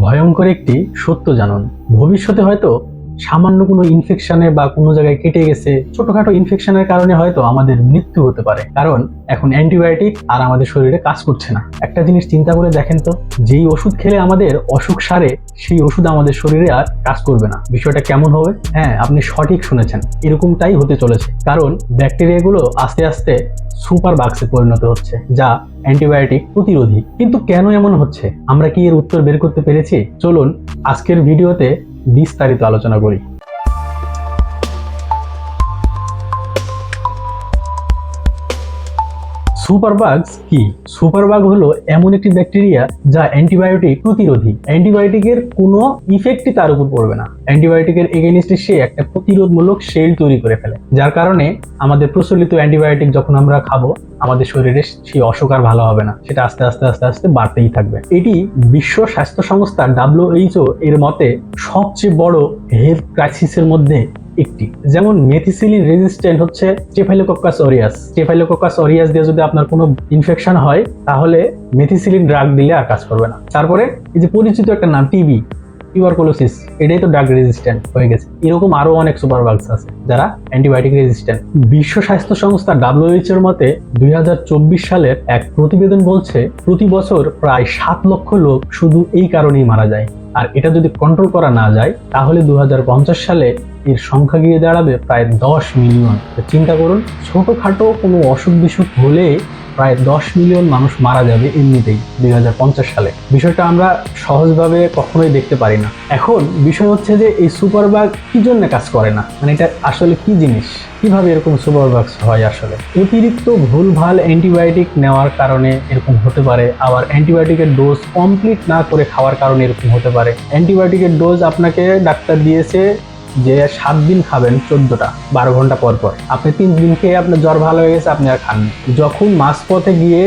ভয়ঙ্কর একটি সত্য জানুন। ভবিষ্যতে হয়তো সামান্য কোনো ইনফেকশনে বা কোনো জায়গায় কেটে গেছে, ছোটখাটো ইনফেকশনের কারণে হয়তো আমাদের মৃত্যু হতে পারে। কারণ এখন অ্যান্টিবায়োটিক আর আমাদের শরীরে কাজ করছে না। একটা জিনিস চিন্তা করে দেখেন তো, যেই ওষুধ খেলে আমাদের অসুখ সারে, সেই ওষুধ আমাদের শরীরে আর কাজ করবে না। বিষয়টা কেমন হবে? হ্যাঁ আপনি সঠিক শুনেছেন। এরকমটাই হতে চলেছে। কারণ ব্যাকটেরিয়াগুলো আস্তে আস্তে সুপার বাক্সে পরিণত হচ্ছে, যা অ্যান্টিবায়োটিক প্রতিরোধী। কিন্তু কেন এমন হচ্ছে? আমরা কি এর উত্তর বের করতে পেরেছি? চলুন আজকের ভিডিওতে বিস্তারিত আলোচনা করি। সুপারবাগস কি? সুপারবাগ হলো এমন একটি ব্যাকটেরিয়া যা অ্যান্টিবায়োটিক প্রতিরোধী। অ্যান্টিবায়োটিকের কোনো ইফেক্টই তার উপর পড়বে না। অ্যান্টিবায়োটিকের এগেনিস্টে সে একটা প্রতিরোধমূলক শেল তৈরি করে ফেলে, যার কারণে আমাদের প্রচলিত অ্যান্টিবায়োটিক যখন আমরা খাব, আমাদের শরীরে সেই অসুখ আর ভালো হবে না। সেটা আস্তে আস্তে আস্তে আস্তে বাড়তেই থাকবে। এটি বিশ্ব স্বাস্থ্য সংস্থা ডাব্লিউএইচও এর মতে সবচেয়ে বড় হেলথ ক্রাইসিসের মধ্যে একটি। যেমন মেথিসিলিন রেজিস্ট্যান্ট হচ্ছে স্টেফাইলোকক্কাস অরিয়াস স্টেফাইলোকক্কাস অরিয়াস দিয়ে যদি আপনার কোনো ইনফেকশন হয়, তাহলে মেথিসিলিন ড্রাগ দিলে আর কাজ করবে না। তারপরে এই যে পরিচিত একটা নাম টিবি টিউবারকুলোসিস এটাই তো ড্রাগ রেজিস্ট্যান্ট হয়ে গেছে। এরকম আরও অনেক সুপারবাগস আছে যারা অ্যান্টিবায়োটিক রেজিস্ট্যান্ট বিশ্ব স্বাস্থ্য সংস্থা ডাব্লিউএইচ এর মতে দুই হাজার চব্বিশ সালের এক প্রতিবেদন বলছে, প্রতি বছর প্রায় সাত লক্ষ লোক শুধু এই কারণেই মারা যায়। আর এটা যদি কন্ট্রোল করা না যায়, তাহলে দু হাজার পঞ্চাশ সালে এর সংখ্যা গিয়ে দাঁড়াবে প্রায় দশ মিলিয়ন। চিন্তা করুন, ছোটখাটো কোনো অসুখ বিসুখ হলে প্রায় দশ মিলিয়ন মানুষ মারা যাবে এমনিতেই দুই হাজার পঞ্চাশ সালে। বিষয়টা আমরা সহজভাবে কখনোই দেখতে পারি না। এখন বিষয় হচ্ছে যে এই সুপারবাগ কি জন্য কাজ করে না? মানে এটা আসলে কি জিনিস? কীভাবে এরকম সুপারবাগস হয় আসলে? অতিরিক্ত ভুলভাল অ্যান্টিবায়োটিক নেওয়ার কারণে এরকম হতে পারে, আবার অ্যান্টিবায়োটিকের ডোজ কমপ্লিট না করে খাওয়ার কারণে এরকম হতে পারে। অ্যান্টিবায়োটিকের ডোজ আপনাকে ডাক্তার দিয়েছে যে সাত দিন খাবেন চোদ্দটা, বারো ঘণ্টা পর পর। আপনি তিন দিন খেয়ে আপনার জ্বর ভালো হয়ে গেছে, আপনি আর খাননি যখন মাঝপথে গিয়ে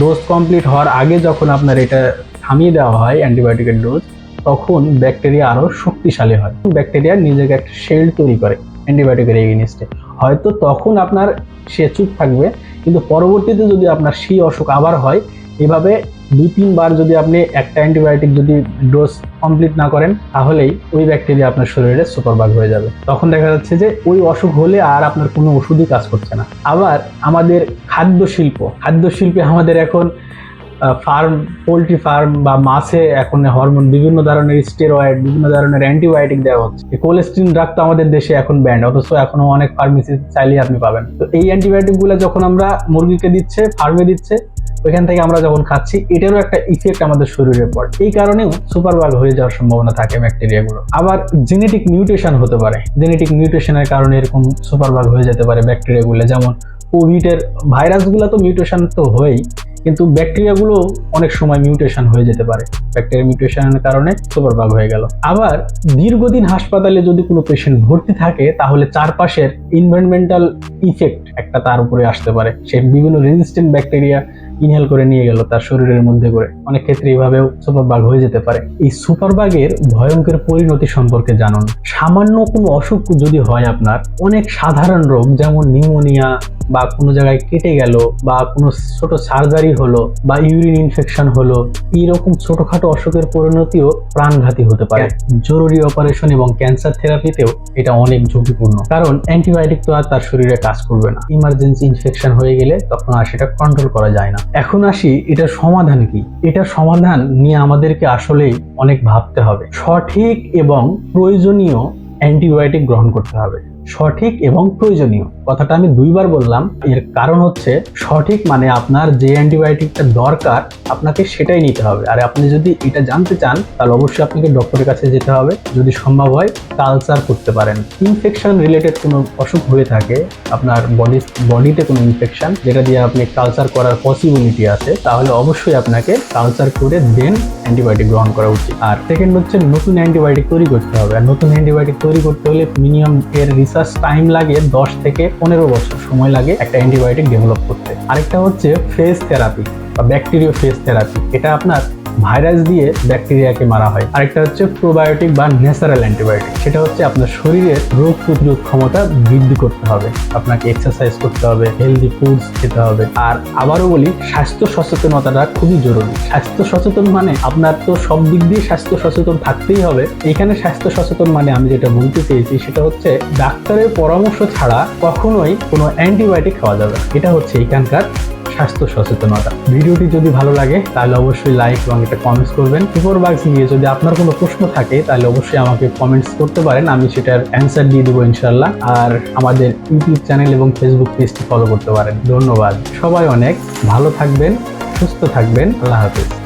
ডোজ কমপ্লিট হওয়ার আগে যখন আপনার এটা থামিয়ে দেওয়া হয় অ্যান্টিবায়োটিকের ডোজ তখন ব্যাকটেরিয়া আরও শক্তিশালী হয়। ব্যাকটেরিয়া নিজেকে একটা শেল্ড তৈরি করে অ্যান্টিবায়োটিকের এগেনিস্টে হয়তো তখন আপনার সে চুপ থাকবে, কিন্তু পরবর্তীতে যদি আপনার সেই অসুখ আবার হয়, এভাবে দুই তিনবার যদি আপনি একটা অ্যান্টিবায়োটিক যদি ডোজ কমপ্লিট না করেন, তাহলেই ওই ব্যাকটেরিয়া আপনার শরীরে সুপারবাগ হয়ে যাবে। তখন দেখা যাচ্ছে যে ওই অসুখ হলে আর আপনার কোনো ওষুধই কাজ করছে না। আবার আমাদের খাদ্য শিল্প খাদ্য শিল্পে আমাদের এখন ফার্ম, পোলট্রি ফার্ম বা মাছে এখন হরমোন বিভিন্ন ধরনের স্টেরয়েড, বিভিন্ন ধরনের অ্যান্টিবায়োটিক দেওয়া হচ্ছে। কোলেস্ট্রিন ড্রাগ তো আমাদের দেশে এখন ব্যান্ড অথচ এখনও অনেক ফার্মেসি চাইলেই আপনি পাবেন। তো এই অ্যান্টিবায়োটিকগুলো যখন আমরা মুরগিকে দিচ্ছে ফার্মে দিচ্ছে ওইখান থেকে আমরা যখন খাচ্ছি, এটারও একটা ইফেক্ট আমাদের শরীরে পড়ে এই কারণেও সুপারবাগ হয়ে যাওয়ার সম্ভাবনা থাকে ব্যাকটেরিয়াগুলো আবার জেনেটিক মিউটেশন হতে পারে। জেনেটিক মিউটেশনের কারণে এরকম সুপারবাগ হয়ে যেতে পারে ব্যাকটেরিয়াগুলো যেমন কোভিডের ভাইরাসগুলো তো মিউটেশন তো হয়ই, কিন্তু ব্যাকটেরিয়াগুলো অনেক সময় মিউটেশন হয়ে যেতে পারে। ব্যাকটেরিয়া মিউটেশনের কারণে সুপারবাগ হয়ে গেল। আবার দীর্ঘদিন হাসপাতালে যদি কোনো পেশেন্ট ভর্তি থাকে, তাহলে চারপাশের এনভায়রনমেন্টাল ইফেক্ট একটা তার উপরে আসতে পারে। সে বিভিন্ন রেজিস্ট্যান্ট ব্যাকটেরিয়া ইনহেল করে নিয়ে গেল তার শরীরের মধ্যে করে। অনেক ক্ষেত্রে এইভাবেও সুপারবাগ হয়ে যেতে পারে। এই সুপারবাগের ভয়ঙ্কর পরিণতি সম্পর্কে জানুন। সামান্য কোনো অসুখ যদি হয় আপনার, অনেক সাধারণ রোগ যেমন নিউমোনিয়া বা কোনো জায়গায় কেটে গেল বা কোনো ছোট সার্জারি হলো বা ইউরিন ইনফেকশন হলো, এইরকম ছোটখাটো অসুখের পরিণতিও প্রাণঘাতী হতে পারে। জরুরি অপারেশন এবং ক্যান্সার থেরাপিতেও এটা অনেক ঝুঁকিপূর্ণ। কারণ অ্যান্টিবায়োটিক তো আর তার শরীরে কাজ করবে না। ইমার্জেন্সি ইনফেকশন হয়ে গেলে তখন আর সেটা কন্ট্রোল করা যায় না। এখন আসি, এটার সমাধান কি? এটার সমাধান নিয়ে আমাদেরকে আসলে অনেক ভাবতে হবে। সঠিক এবং প্রয়োজনীয় অ্যান্টিবায়োটিক গ্রহণ করতে হবে। সঠিক এবং প্রয়োজনীয়। কথাটা আমি দুইবার বললাম। এর কারণ হচ্ছে সঠিক মানে আপনার যে অ্যান্টিবায়োটিকটা দরকার, আপনাকে সেটাই নিতে হবে। আর আপনি যদি এটা জানতে চান, তাহলে অবশ্যই আপনাকে ডক্টরের কাছে যেতে হবে। যদি সম্ভব হয়, কালচার করতে পারেন। ইনফেকশন রিলেটেড কোনো অসুখ হয়ে থাকে, আপনার বডি, বডিতে কোনো ইনফেকশন, যেটা দিয়ে আপনি কালচার করার পসিবিলিটি আছে, তাহলে অবশ্যই আপনাকে কালচার করে দেন অ্যান্টিবায়োটিক গ্রহণ করা উচিত। আর সেকেন্ড হচ্ছে নতুন অ্যান্টিবায়োটিক তৈরি করতে হবে। আর নতুন অ্যান্টিবায়োটিক তৈরি করতে হলে মিনিমাম এর রিসার্চ টাইম লাগে দশ থেকে পনেরো বছর সময় লাগে একটা অ্যান্টিবায়োটিক ডেভেলপ করতে। আরেকটা হচ্ছে ফেস থেরাপি বা ব্যাকটেরিয়া ফেস থেরাপি এটা আপনার ভাইরাস দিয়ে ব্যাকটেরিয়াকে মারা হয়। আরেকটা হচ্ছে প্রোবায়োটিক বা ন্যাচারাল অ্যান্টিবায়োটিক। সেটা হচ্ছে আপনার শরীরের রোগ প্রতিরোধ ক্ষমতা বৃদ্ধি করতে হবে। আপনাকে এক্সারসাইজ করতে হবে হেলদি ফুডস খেতে হবে। আর আবারও বলি, স্বাস্থ্য সচেতনতাটা খুবই জরুরি। স্বাস্থ্য সচেতন মানে আপনার তো সব দিক দিয়ে স্বাস্থ্য সচেতন থাকতেই হবে। এখানে স্বাস্থ্য সচেতন মানে আমি যেটা বলতে চেয়েছি, সেটা হচ্ছে ডাক্তারের পরামর্শ ছাড়া কখনোই কোনো অ্যান্টিবায়োটিক খাওয়া যাবে। এটা হচ্ছে এখানকার স্বাস্থ্য সচেতনতা। ভিডিওটি যদি ভালো লাগে, তাহলে অবশ্যই লাইক এবং একটা কমেন্টস করবেন। সুপার বাক্স নিয়ে যদি আপনার কোনো প্রশ্ন থাকে, তাহলে অবশ্যই আমাকে কমেন্টস করতে পারেন। আমি সেটার অ্যান্সার দিয়ে দেবো ইনশাল্লাহ আর আমাদের ইউটিউব চ্যানেল এবং ফেসবুক পেজটি ফলো করতে পারেন। ধন্যবাদ। সবাই অনেক ভালো থাকবেন, সুস্থ থাকবেন। আল্লাহ হাফিজ।